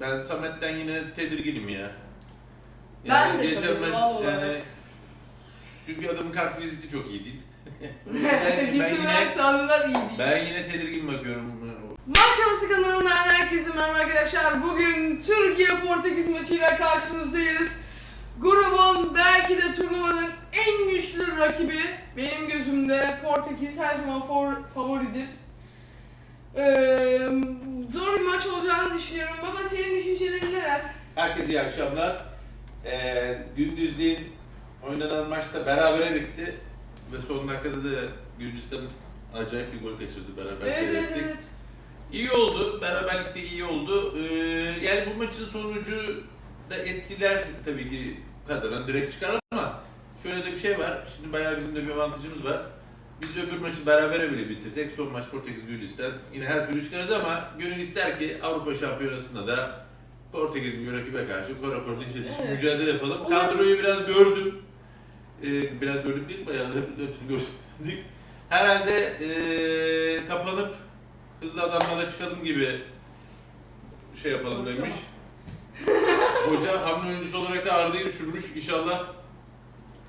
Ben Samet'ten yine tedirginim ya. Ben de olarak. yani çünkü adamın kart viziti çok iyi değil. Bizi ben, yine, bırak tanrılar iyi değil. ben yine tedirgin bakıyorum. Maç havası kanalından herkese merhaba arkadaşlar. Bugün Türkiye-Portekiz maçıyla karşınızdayız. Grubun belki de turnuvanın en güçlü rakibi benim gözümde Portekiz her zaman favoridir. Ee, zor bir maç olacağını düşünüyorum. Baba senin düşüncelerin neler? Herkese iyi akşamlar. Ee, gündüzleyin oynanan maçta berabere bitti. Ve son dakikada da Gürcistan acayip bir gol kaçırdı beraber Evet evet seyrettik. evet. İyi oldu. Beraberlik de iyi oldu. Ee, yani bu maçın sonucu da etkiler tabii ki kazanan direkt çıkar ama şöyle de bir şey var. Şimdi bayağı bizim de bir avantajımız var. Biz öbür maçı berabere bile bitirsek son maç Portekiz Gürcistan yine her türlü çıkarız ama gönül ister ki Avrupa Şampiyonası'nda da Portekiz'in bir rakibe karşı kora kora dişle diş Evet. mücadele yapalım. Umarım- Kadroyu biraz gördüm. Ee, biraz gördüm değil bayağı hepsini gördük. Herhalde ee, kapanıp hızlı adamlarla çıkalım gibi şey yapalım Hoca. demiş. Hoca hamle oyuncusu olarak da Arda'yı düşürmüş. İnşallah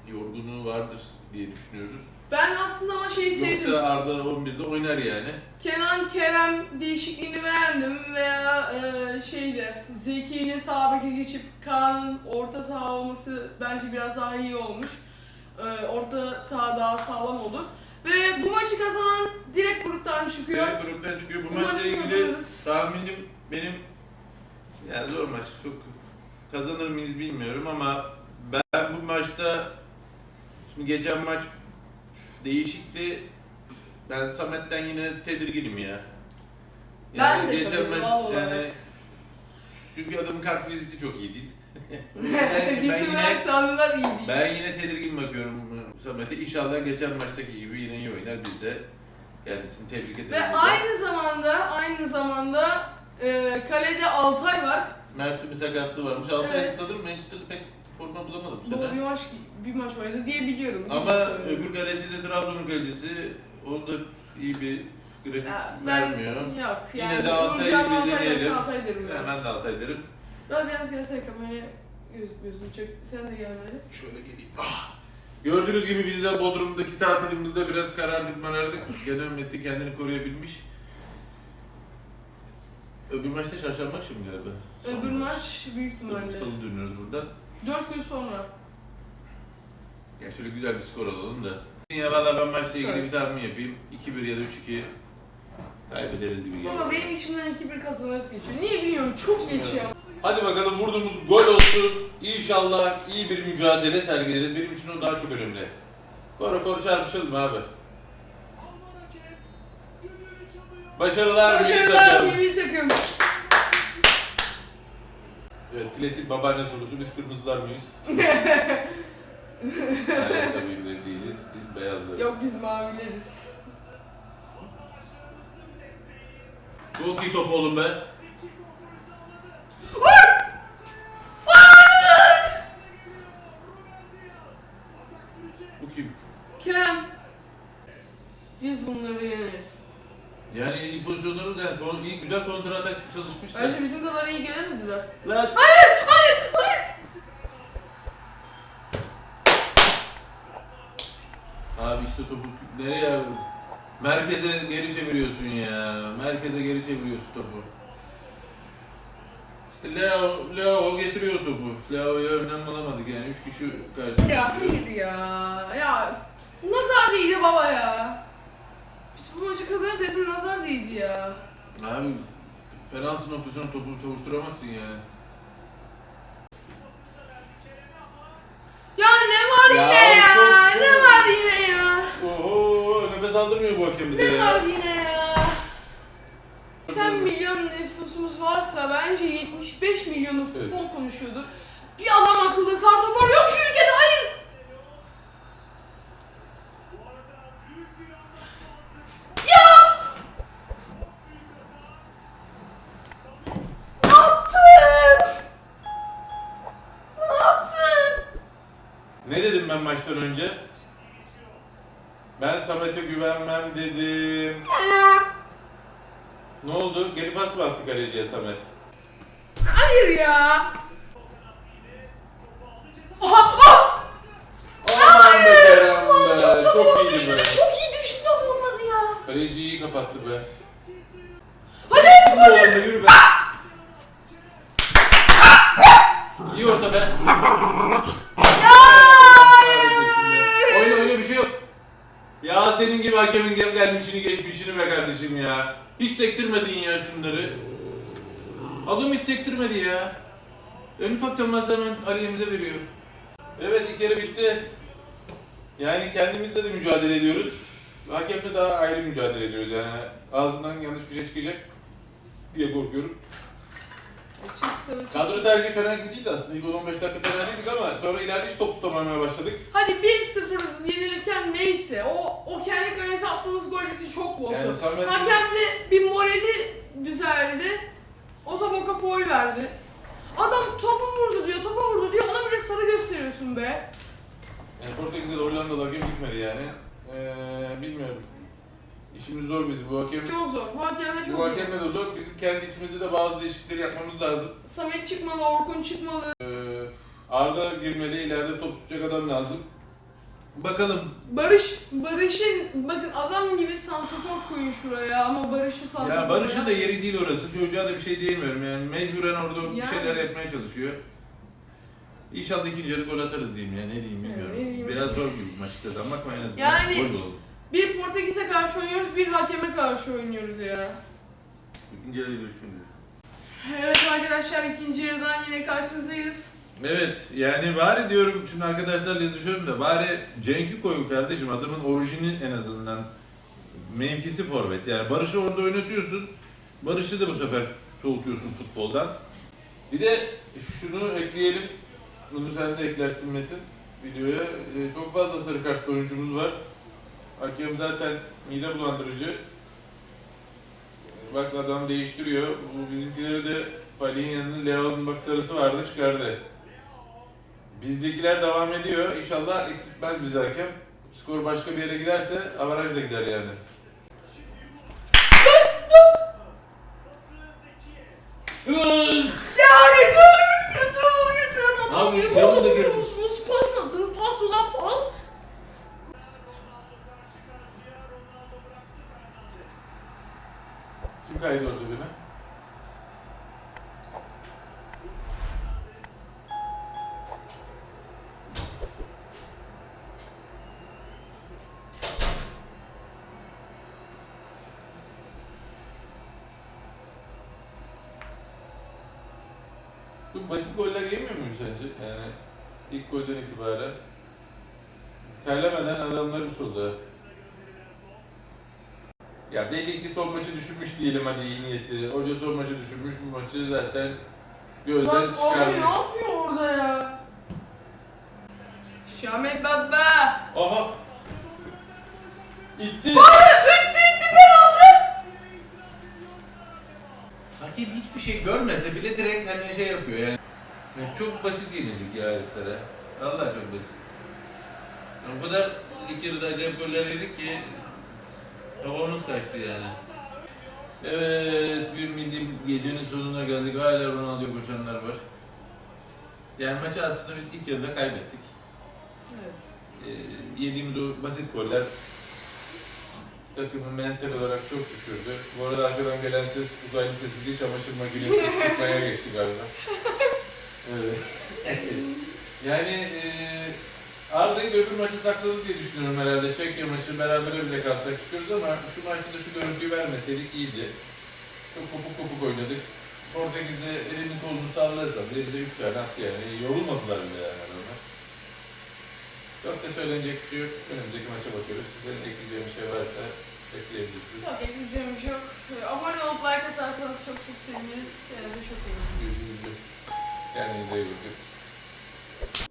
yorgunluğu vardır diye düşünüyoruz. Ben aslında ama şeyi sevdim. Yoksa Arda 11'de oynar yani. Kenan Kerem değişikliğini beğendim veya e, şeyde Zeki'nin sağ beke geçip Kaan'ın orta saha olması bence biraz daha iyi olmuş. E, orta saha daha sağlam oldu. Ve bu maçı kazanan direkt gruptan çıkıyor. Ve gruptan çıkıyor. Bu Umarım maçla ilgili kazanırız. tahminim benim yani zor maç. Çok kazanır mıyız bilmiyorum ama ben bu maçta şimdi geçen maç değişikti. Ben Samet'ten yine tedirginim ya. Ben de tabii, doğal olarak. yani çünkü adamın kart viziti çok iyi değil. Ben, bırak yine, tanrılar iyi değil. ben yine tedirgin bakıyorum Samet'e. İnşallah geçen maçtaki gibi yine iyi oynar. Biz de kendisini tebrik ederiz. Ve burada. aynı zamanda aynı zamanda e, kalede Altay var. Mert'in bir sakatlığı varmış. Altay Evet. sanırım Manchester'da pek forma bulamadı bu Bu bir sene. maç bir maç oynadı diye biliyorum. Ama öbür kaleci de Trabzon'un kalecisi. O da iyi bir grafik Ya, ben vermiyor. yok Yine yani. de Altay'ı Vuracağım bir Altay deneyelim. Altay derim ben. Hemen de Altay derim. Ben biraz gelsene kameraya gözükmüyorsun çok. Sen de gelmeli. Şöyle geleyim. Ah! Gördüğünüz gibi biz de Bodrum'daki tatilimizde biraz karardık marardık. Gene Mehmet'i kendini koruyabilmiş. Öbür maçta çarşamba akşamı galiba. Son Öbür maç büyük Tabii ihtimalle. salı dönüyoruz buradan. 4 gün sonra. Ya şöyle güzel bir skor alalım da. Ya valla ben maçla ilgili Evet. bir tahmin yapayım. 2-1 ya da 3-2 kaybederiz gibi geliyor. Ama benim içimden 2-1 kazanırız geçiyor. Niye bilmiyorum çok geçiyor. Hadi bakalım vurduğumuz gol olsun. İnşallah iyi bir mücadele sergileriz. Benim için o daha çok önemli. Kora kora çarpışalım abi. Başarılar, milli Başarılar takım. milli takım. Evet, klasik babaanne sorusu. Biz kırmızılar mıyız? Hayır tabii ki de değiliz. Biz beyazlarız. Yok biz mavileriz. Çok iyi top oğlum be. Bu kim? Kerem. Biz bunları yeneriz. Yani pozisyonları da iyi güzel kontra atak çalışmışlar. Bence bizim kadar iyi gelemediler. Lan. Hayır, hayır, hayır. Abi işte topu nereye merkeze geri çeviriyorsun ya. Merkeze geri çeviriyorsun topu. İşte Leo, Leo getiriyor topu. Leo'ya önlem alamadık yani. Üç kişi karşısında. Ya hayır ya. Ya nazar değdi baba ya. Bu maçı kazanırsa resmen nazar değdi ya. Abi penaltı noktasına topu savuşturamazsın yani. Ya ne var Ya yine ya? çok- Ne var yine ya? Oho nefes aldırmıyor bu hakem bize Ne ya. var yine ya? 80 milyon nüfusumuz varsa bence 75 milyonu futbol konuşuyordur. Bir adam akıllı santrafor yok şu ülkede Ne dedim ben maçtan önce? Ben Samet'e güvenmem dedim. Ne oldu? Geri pas mı attı kaleciye Samet? Ay Hayır ya. Aha, ah! Aman be Kerem be. Çok iyiydi be. Çok iyi düşündü ama olmadı ya. Kaleci iyi kapattı be. Hadi hadi. yürü be. İyi orta be. Ya. Öyle öyle bir şey yok. Ya senin gibi hakemin gel gelmişini geçmişini be kardeşim ya. Hiç sektirmedin ya şunları. Adam hiç sektirmedi ya. En ufak teması hemen aleyhimize veriyor. Evet ilk yarı bitti. Yani kendimizle de mücadele ediyoruz. Hakemle daha ayrı mücadele ediyoruz yani. Ağzından yanlış bir şey çıkacak diye korkuyorum. Kadro tercihi fena gibi değildi aslında. İlk 15 dakika fena değildik ama sonra ileride hiç top tutamamaya başladık. Hadi 1-0 yenilirken neyse o o kendi kalemize attığımız gol bizi çok bozdu. Yani Samet- Hakem de bir morali düzeldi. O Zabok'a foul verdi. Adam topu vurdu diyor, topa vurdu diyor. Ona bile sarı gösteriyorsun be. Yani Portekiz'de de Hollanda'da hakem gitmedi yani. Ee, bilmiyorum. İşimiz zor bizim. Bu hakem, Çok zor. Bu hakemle çok bu zor. hakemle de zor. Bizim kendi içimizde de bazı değişiklikleri yapmamız lazım. Samet çıkmalı, Orkun çıkmalı. Ee, Arda girmeli, ileride top tutacak adam lazım. Bakalım. Barış, Barış'ın bakın adam gibi santrafor koyun şuraya ama Barış'ı santrafor. Ya Barış'ın da yeri değil orası. Çocuğa da bir şey diyemiyorum yani. Mecburen orada bir Yani. şeyler yapmaya çalışıyor. İnşallah ikinci yarı gol atarız diyeyim ya. Ne diyeyim bilmiyorum. Ne diyeyim. Biraz zor bir maç kazanmak ama en azından Yani- gol bulalım. Bir Portekiz'e karşı oynuyoruz, bir hakeme karşı oynuyoruz ya. İkinci yarı görüşmek üzere. Evet arkadaşlar ikinci yarıdan yine karşınızdayız. Evet yani bari diyorum şimdi arkadaşlarla yazışıyorum da bari Cenk'i koyun kardeşim adamın orijini en azından mevkisi forvet yani Barış'ı orada oynatıyorsun Barış'ı da bu sefer soğutuyorsun futboldan. Bir de şunu ekleyelim bunu sen de eklersin Metin videoya Ee, çok fazla sarı kart oyuncumuz var. Hakem zaten mide bulandırıcı. Bak adam değiştiriyor. Bu bizimkileri de Palinya'nın Leo'nun bak sarısı vardı çıkardı. Bizdekiler devam ediyor. İnşallah eksiltmez bizi hakem. Skor başka bir yere giderse avaraj da gider yani. Dur! Götür onu götür Abi, basit goller yemiyor muyuz sence? Yani ilk golden itibaren. Terlemeden adamların solda. Ya belli ki son maçı düşürmüş diyelim hadi iyi niyetli. Hoca son maçı düşürmüş bu maçı zaten gözden Lan abi ne çıkarmış. yapıyor orada ya? Şahmet baba. Aha! İtti! Üttü üttü penaltı. Hakem hiçbir şey görmese bile direkt hani şey yapıyor yani. Yani çok basit yenildik ya heriflere. Vallahi çok basit. O kadar ilk yarıda acayip goller yedik ki kafamız kaçtı yani. Evet, bir milli gecenin sonuna geldik. Hala Ronaldo koşanlar var. Yani maçı aslında biz ilk yarıda kaybettik. Evet. Ee, yediğimiz o basit goller takımı mental olarak çok düşürdü. Bu arada arkadan gelen ses uzaylı sesi değil, çamaşır makinesi sıkmaya geçti galiba. Evet. yani e, Arda'yı da öbür maçı sakladı diye düşünüyorum herhalde. Çekya maçı beraber bile kalsak çıkıyoruz ama şu maçta da şu görüntüyü vermeseydik iyiydi. Çok kopuk kopuk oynadık. Portekiz'de elini kolunu sallarsan elinde 3 tane attı yani. Yorulmadılar bile yani adamlar. Çok da söylenecek bir şey yok. Önümüzdeki maça bakıyoruz. Sizlerin ekleyeceğim bir şey varsa ekleyebilirsiniz. Yok ekleyeceğim bir şey yok. Abone olup like atarsanız çok çok seviniriz. Yani çok iyi. Gözünüzü. Yani they would do.